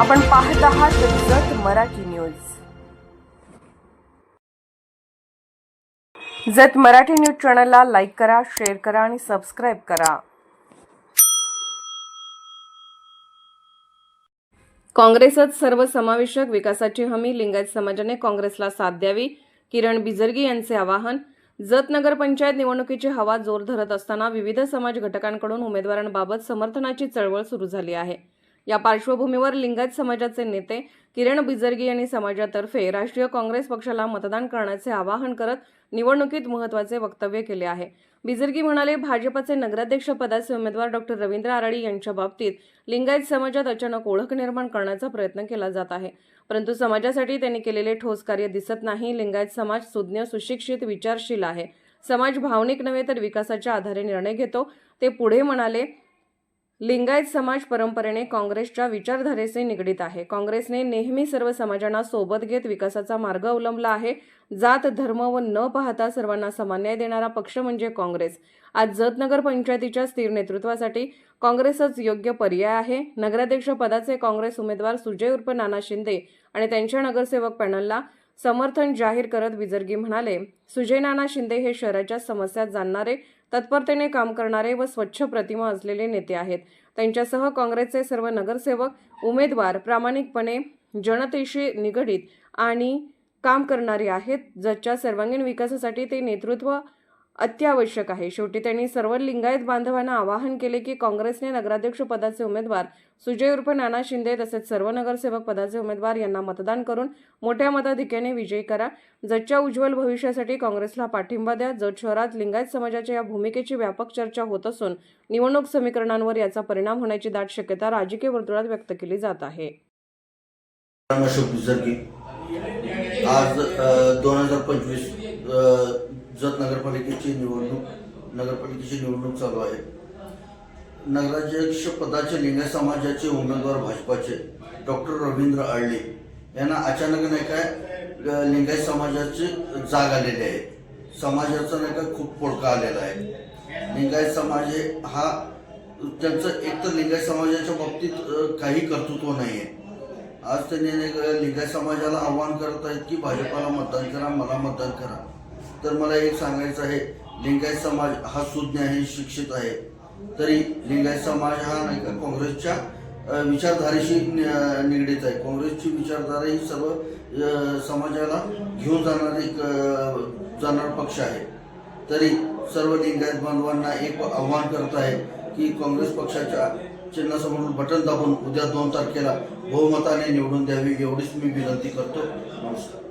आपण पाहत आहात जत मराठी न्यूज. जत मराठी न्यूज चॅनलला लाईक करा शेअर करा आणि सबस्क्राईब करा. काँग्रेसच सर्वसमावेशक विकासाची हमी लिंगायत समाजाने काँग्रेसला साथ द्यावी किरण बिजर्गी यांचे आवाहन. जत नगरपंचायत निवडणुकीची हवा जोर धरत असताना विविध समाज घटकांकडून उमेदवारांबाबत समर्थनाची चळवळ सुरू झाली आहे. या पार्श्वभूमीवर लिंगायत समाजाचे नेते किरण बिजर्गी यांनी समाजातर्फे राष्ट्रीय काँग्रेस पक्षाला मतदान करण्याचे आवाहन करत निवडणुकीत महत्त्वाचे वक्तव्य केले आहे. बिजर्गी म्हणाले भाजपचे नगराध्यक्ष पदाचे उमेदवार डॉक्टर रवींद्र आराडी यांच्या बाबतीत लिंगायत समाजात अचानक ओळख निर्माण करण्याचा प्रयत्न केला जात आहे. परंतु समाजासाठी त्यांनी केलेले ठोस कार्य दिसत नाही लिंगायत समाज सुज्ञ सुशिक्षित विचारशील आहे. समाज भावनिक नव्हे तर विकासाच्या आधारे निर्णय घेतो. ते पुढे म्हणाले लिंगायत समाज परंपरेने काँग्रेसच्या विचारधारेचे निगडीत आहे. काँग्रेसने नेहमी सर्व समाजांना सोबत घेत विकासाचा मार्ग अवलंबला आहे. जात धर्म व न पाहता सर्वांना समान न्याय देणारा पक्ष म्हणजे काँग्रेस. आज जत नगर पंचायतीच्या स्थिर नेतृत्वासाठी काँग्रेसच योग्य पर्याय आहे. नगराध्यक्ष पदाचे काँग्रेस उमेदवार सुजय उर्फ नाना शिंदे आणि त्यांच्या नगरसेवक पॅनलला समर्थन जाहीर करत विजर्गी म्हणाले सुजय नाना शिंदे हे शहराच्या समस्या जाणणारे तत्परतेने काम करणारे व स्वच्छ प्रतिमा असलेले नेते आहेत. त्यांच्यासह काँग्रेसचे सर्व नगरसेवक उमेदवार प्रामाणिकपणे जनतेशी निगडीत आणि काम करणारे आहेत. ज्याच्या सर्वांगीण विकासासाठी ते नेतृत्व अत्यावश्यक आहे. शेवटी त्यांनी सर्व लिंगायत बांधवांना आवाहन केले की काँग्रेसने नगराध्यक्ष पदाचे उमेदवार सुजय उर्फ नाना शिंदे तसेच सर्व नगरसेवक पदाचे उमेदवार यांना मतदान करून मोठ्या मताधिक्याने विजयी करा. जगच्या उज्ज्वल भविष्यासाठी काँग्रेसला पाठिंबा द्या. जत शहरात लिंगायत समाजाच्या या भूमिकेची व्यापक चर्चा होत असून निवडणूक समीकरणांवर याचा परिणाम होण्याची दाट शक्यता राजकीय वर्तुळात व्यक्त केली जात आहे. आज दोन हजार पंचवीस जत नगरपालिकेची निवडणूक नगरपालिकेची निवडणूक चालू आहे. नगराध्यक्ष पदाचे लिंगाय समाजाचे उमेदवार भाजपाचे डॉक्टर रवींद्र आळले यांना अचानक नाही काय लिंगायत समाजाची जाग आलेली आहे. समाजाचा नाही का खूप पोडका आलेला आहे. लिंगायत समाज हे हा त्यांचं एक तर लिंगायत समाजाच्या बाबतीत काही कर्तृत्व नाही आहे. आज त्यांनी लिंगायत समाजाला आव्हान करत आहेत की भाजपाला मतदान करा मला मतदान करा. तर मला एक सांगायचं आहे लिंगायत समाज हा सुज्ञ आहे शिक्षित आहे. तरी लिंगायत समाज हा नाही का काँग्रेसच्या विचारधारेशी निगडीत आहे. काँग्रेसची विचारधारा ही सर्व समाजाला घेऊन जाणारी जाणारा पक्ष आहे. तरी सर्व लिंगायत बांधवांना एक आव्हान करत आहे की काँग्रेस पक्षाच्या चिन्हासमोर बटन दाबून उद्या दोन तारखेला बहुमताने निवडून द्यावी एवढीच मी विनंती करतो. नमस्कार.